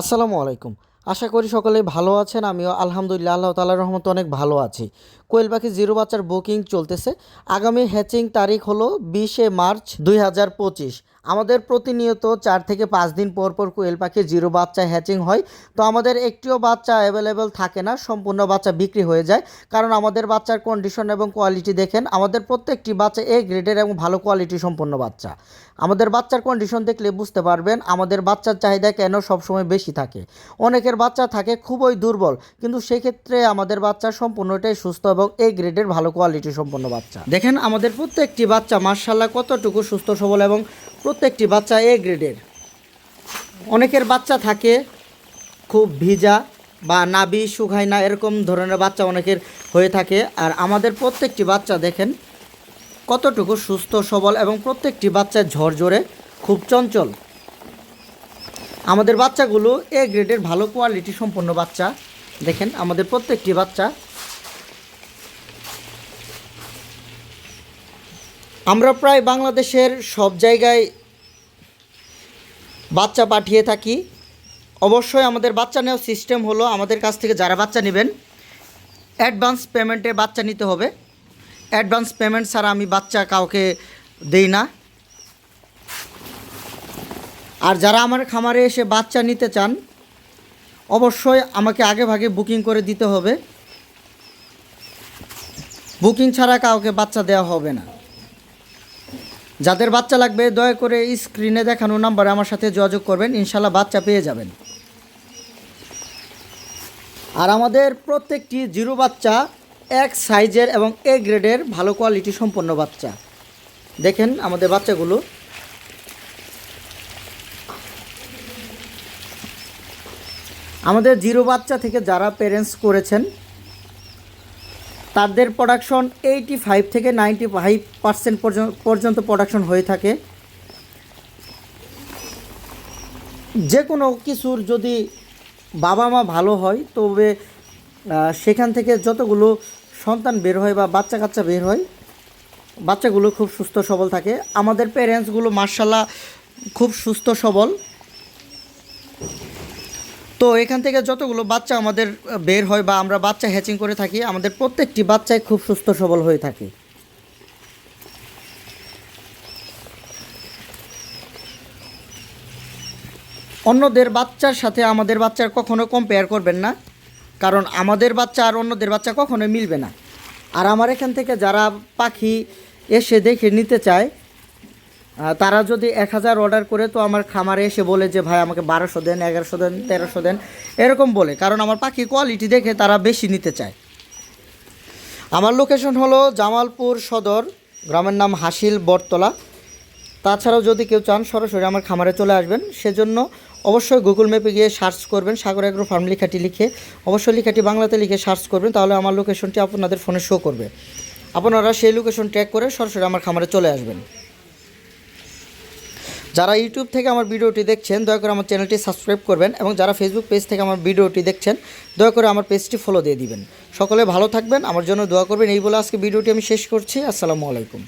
আসসালামু আলাইকুম। আশা করি সকলে ভালো আছেন। আমিও আলহামদুলিল্লাহ, আল্লাহ তালার রহমত অনেক ভালো আছি। কোয়েল পাখি জিরো বাচ্চার বুকিং চলতেছে। আগামী হ্যাচিং তারিখ হলো বিশে মার্চ দুই হাজার পঁচিশ। আমাদের প্রতিনিয়ত চার থেকে পাঁচ দিন পর পর কোয়েল পাখি জিরো বাচ্চা হ্যাচিং হয়। তো আমাদের একটিও বাচ্চা অ্যাভেলেবেল থাকে না, সম্পূর্ণ বাচ্চা বিক্রি হয়ে যায়। কারণ আমাদের বাচ্চার কন্ডিশন এবং কোয়ালিটি দেখেন, আমাদের প্রত্যেকটি বাচ্চা এ গ্রেডের এবং ভালো কোয়ালিটি সম্পন্ন বাচ্চা। আমাদের বাচ্চার কন্ডিশন দেখলে বুঝতে পারবেন, আমাদের বাচ্চার চাহিদা কেন সবসময় বেশি থাকে। অনেকের বাচ্চা থাকে খুবই দুর্বল, কিন্তু সেক্ষেত্রে আমাদের বাচ্চা সম্পূর্ণটাই সুস্থ এবং এ গ্রেডের ভালো কোয়ালিটি সম্পন্ন বাচ্চা। দেখেন, আমাদের প্রত্যেকটি বাচ্চা মার্শাল্লাহ কতটুকু সুস্থ, সবল এবং প্রত্যেকটি বাচ্চা এ গ্রেডের অনেকের বাচ্চা থাকে খুব ভিজা বা নাবি শুকায় না, এরকম ধরনের বাচ্চা অনেকের হয়ে থাকে। আর আমাদের প্রত্যেকটি বাচ্চা দেখেন কতটুকু সুস্থ, সবল এবং প্রত্যেকটি বাচ্চা ঝরঝরে খুব চঞ্চল। আমাদের বাচ্চাগুলো এ গ্রেডের ভালো কোয়ালিটি সম্পন্ন বাচ্চা। দেখেন আমাদের প্রত্যেকটি বাচ্চা আমরা প্রায় বাংলাদেশের সব জায়গায় বাচ্চা পাঠিয়ে থাকি। অবশ্যই আমাদের বাচ্চা নেওয়ার সিস্টেম হলো আমাদের কাছ থেকে যারা বাচ্চা নেবেন অ্যাডভান্স পেমেন্টে বাচ্চা নিতে হবে। অ্যাডভান্স পেমেন্ট ছাড়া আমি বাচ্চা কাউকে দেই না। আর যারা আমার খামারে এসে বাচ্চা নিতে চান, অবশ্যই আমাকে আগে ভাগে বুকিং করে দিতে হবে। বুকিং ছাড়া কাউকে বাচ্চা দেওয়া হবে না। যাদের বাচ্চা লাগবে, দয়া করে স্ক্রিনে দেখানো নাম্বারে আমার সাথে যোগাযোগ করবেন, ইনশাল্লাহ বাচ্চা পেয়ে যাবেন। আর আমাদের প্রত্যেকটি জিরো বাচ্চা এক সাইজের এবং এ গ্রেডের ভালো কোয়ালিটি সম্পন্ন বাচ্চা। দেখেন আমাদের বাচ্চাগুলো। আমাদের জিরো বাচ্চা থেকে যারা পেরেন্টস করেছেন তাদের প্রোডাকশন এইটি ফাইভ থেকে নাইনটি ফাইভ পার্সেন্ট পর্যন্ত প্রোডাকশন হয়ে থাকে। যে কোনো কিছুর যদি বাবা মা ভালো হয়, তবে সেখান থেকে যতগুলো সন্তান বের হয় বা বাচ্চা কাচ্চা বের হয়, বাচ্চাগুলো খুব সুস্থ সবল থাকে। আমাদের প্যারেন্টসগুলো মার্শাল্লাহ খুব সুস্থ সবল। তো এখান থেকে যতগুলো বাচ্চা আমাদের বের হয় বা আমরা বাচ্চা হ্যাচিং করে থাকি, আমাদের প্রত্যেকটি বাচ্চাই খুব সুস্থ সবল হয়ে থাকে। অন্যদের বাচ্চার সাথে আমাদের বাচ্চার কখনো কম্পেয়ার করবেন না, কারণ আমাদের বাচ্চা আর অন্যদের বাচ্চা কখনোই মিলবে না। আর আমার এখান থেকে যারা পাখি এসে দেখে নিতে চায় তারা যদি এক হাজার অর্ডার করে, তো আমার খামারে এসে বলে যে, ভাই, আমাকে বারোশো দেন, এগারোশো দেন, তেরোশো দেন। এরকম বলে, কারণ আমার পাখি কোয়ালিটি দেখে তারা বেশি নিতে চায়। আমার লোকেশন হলো জামালপুর সদর, গ্রামের নাম হাসিল বটতলা। তাছাড়াও যদি কেউ চান, সরাসরি আমার খামারে চলে আসবেন। সেজন্য অবশ্যই গুগল ম্যাপে গিয়ে সার্চ করবেন, সাগর এগ্রো ফার্ম লেখাটি লিখে। অবশ্যই লেখাটি বাংলাতে লিখে সার্চ করবেন, তাহলে আমার লোকেশনটি আপনাদের ফোনে শো করবে। আপনারা সেই লোকেশন ট্র্যাক করে সরাসরি আমার খামারে চলে আসবেন। যারা ইউটিউব থেকে আমার ভিডিওটি দেখছেন, দয়া করে আমার চ্যানেলটি সাবস্ক্রাইব করবেন এবং যারা ফেসবুক পেজ থেকে আমার ভিডিওটি দেখছেন, দয়া করে আমার পেজটি ফলো দিয়ে দিবেন। সকলে ভালো থাকবেন, আমার জন্য দোয়া করবেন। এই বলে আজকে ভিডিওটি আমি শেষ করছি। আসসালামু আলাইকুম।